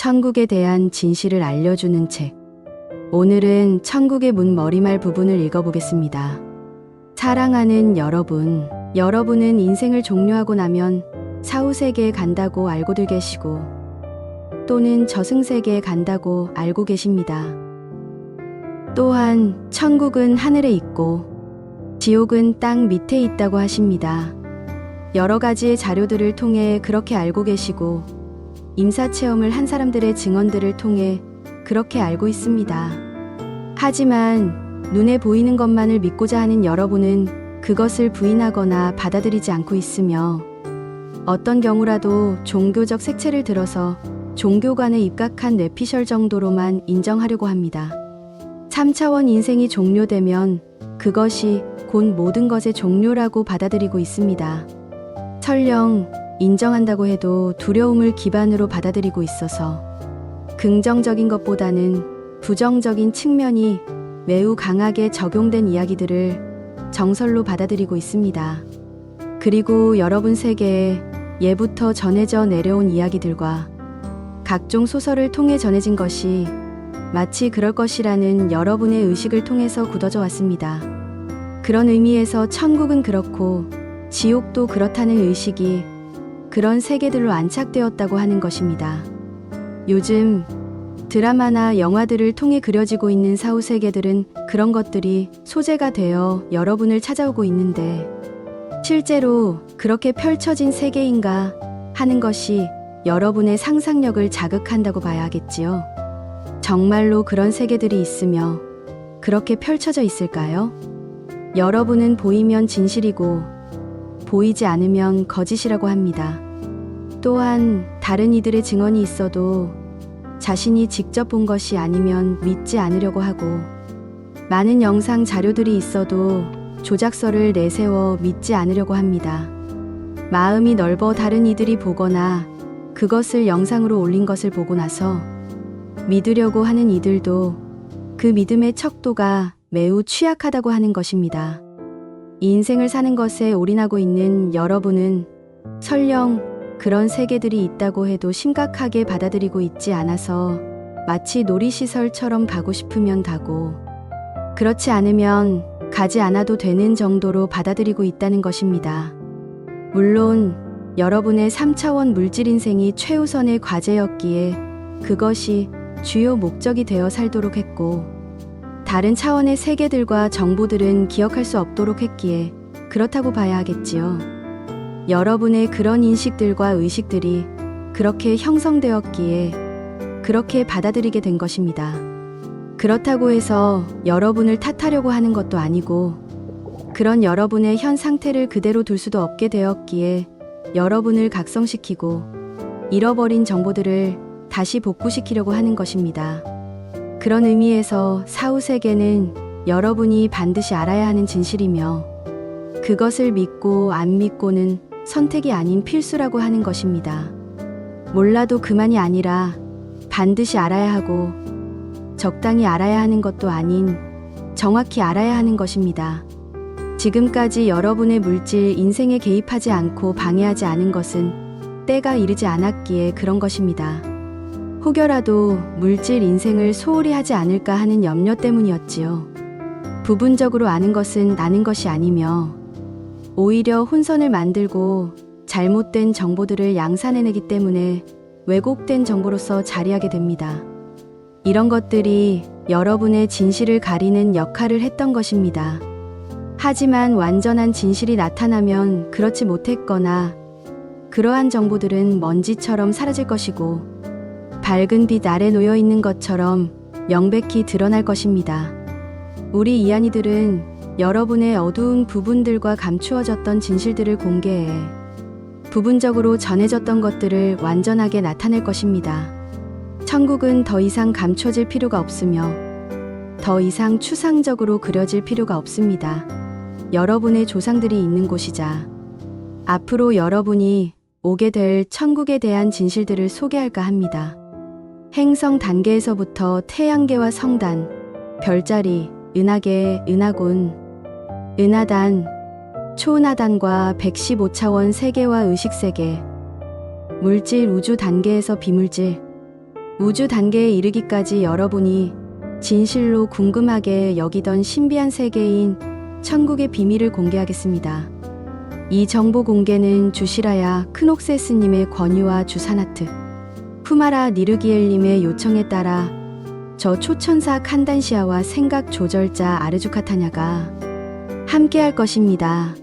천국에 대한 진실을 알려주는 책. 오늘은 천국의 문 머리말 부분을 읽어보겠습니다. 사랑하는 여러분, 여러분은 인생을 종료하고 나면 사후세계에 간다고 알고들 계시고, 또는 저승세계에 간다고 알고 계십니다. 또한 천국은 하늘에 있고, 지옥은 땅 밑에 있다고 하십니다. 여러 가지의 자료들을 통해 그렇게 알고 계시고, 임사 체험을 한 사람들의 증언들을 통해 그렇게 알고 있습니다. 하지만 눈에 보이는 것만을 믿고자 하는 여러분은 그것을 부인하거나 받아들이지 않고 있으며 어떤 경우라도 종교적 색채를 들어서 종교관에 입각한 뇌피셜 정도로만 인정하려고 합니다. 3차원 인생이 종료되면 그것이 곧 모든 것의 종료라고 받아들이고 있습니다. 설령 인정한다고 해도 두려움을 기반으로 받아들이고 있어서 긍정적인 것보다는 부정적인 측면이 매우 강하게 적용된 이야기들을 정설로 받아들이고 있습니다. 그리고 여러분 세계에 예부터 전해져 내려온 이야기들과 각종 소설을 통해 전해진 것이 마치 그럴 것이라는 여러분의 의식을 통해서 굳어져 왔습니다. 그런 의미에서 천국은 그렇고 지옥도 그렇다는 의식이 그런 세계들로 안착되었다고 하는 것입니다. 요즘 드라마나 영화들을 통해 그려지고 있는 사후 세계들은 그런 것들이 소재가 되어 여러분을 찾아오고 있는데 실제로 그렇게 펼쳐진 세계인가 하는 것이 여러분의 상상력을 자극한다고 봐야 하겠지요. 정말로 그런 세계들이 있으며 그렇게 펼쳐져 있을까요? 여러분은 보이면 진실이고 보이지 않으면 거짓이라고 합니다. 또한 다른 이들의 증언이 있어도 자신이 직접 본 것이 아니면 믿지 않으려고 하고 많은 영상 자료들이 있어도 조작서를 내세워 믿지 않으려고 합니다. 마음이 넓어 다른 이들이 보거나 그것을 영상으로 올린 것을 보고 나서 믿으려고 하는 이들도 그 믿음의 척도가 매우 취약하다고 하는 것입니다. 이 인생을 사는 것에 올인하고 있는 여러분은 설령 그런 세계들이 있다고 해도 심각하게 받아들이고 있지 않아서 마치 놀이시설처럼 가고 싶으면 가고 그렇지 않으면 가지 않아도 되는 정도로 받아들이고 있다는 것입니다. 물론 여러분의 3차원 물질 인생이 최우선의 과제였기에 그것이 주요 목적이 되어 살도록 했고 다른 차원의 세계들과 정보들은 기억할 수 없도록 했기에 그렇다고 봐야 하겠지요. 여러분의 그런 인식들과 의식들이 그렇게 형성되었기에 그렇게 받아들이게 된 것입니다. 그렇다고 해서 여러분을 탓하려고 하는 것도 아니고 그런 여러분의 현 상태를 그대로 둘 수도 없게 되었기에 여러분을 각성시키고 잃어버린 정보들을 다시 복구시키려고 하는 것입니다. 그런 의미에서 사후 세계는 여러분이 반드시 알아야 하는 진실이며 그것을 믿고 안 믿고는 선택이 아닌 필수라고 하는 것입니다. 몰라도 그만이 아니라 반드시 알아야 하고 적당히 알아야 하는 것도 아닌 정확히 알아야 하는 것입니다. 지금까지 여러분의 물질 인생에 개입하지 않고 방해하지 않은 것은 때가 이르지 않았기에 그런 것입니다. 혹여라도 물질 인생을 소홀히 하지 않을까 하는 염려 때문이었지요. 부분적으로 아는 것은 아는 것이 아니며 오히려 혼선을 만들고 잘못된 정보들을 양산해내기 때문에 왜곡된 정보로서 자리하게 됩니다. 이런 것들이 여러분의 진실을 가리는 역할을 했던 것입니다. 하지만 완전한 진실이 나타나면 그렇지 못했거나 그러한 정보들은 먼지처럼 사라질 것이고 밝은 빛 아래 놓여 있는 것처럼 명백히 드러날 것입니다. 우리 이안이들은 여러분의 어두운 부분들과 감추어졌던 진실들을 공개해 부분적으로 전해졌던 것들을 완전하게 나타낼 것입니다. 천국은 더 이상 감춰질 필요가 없으며 더 이상 추상적으로 그려질 필요가 없습니다. 여러분의 조상들이 있는 곳이자 앞으로 여러분이 오게 될 천국에 대한 진실들을 소개할까 합니다. 행성 단계에서부터 태양계와 성단, 별자리, 은하계, 은하군, 은하단, 초은하단과 115차원 세계와 의식세계, 물질 우주 단계에서 비물질, 우주 단계에 이르기까지 여러분이 진실로 궁금하게 여기던 신비한 세계인 천국의 비밀을 공개하겠습니다. 이 정보 공개는 주시라야 크녹세스님의 권유와 주사나트, 푸마라 니르기엘님의 요청에 따라 저 초천사 칸단시아와 생각 조절자 아르주카타냐가 함께할 것입니다.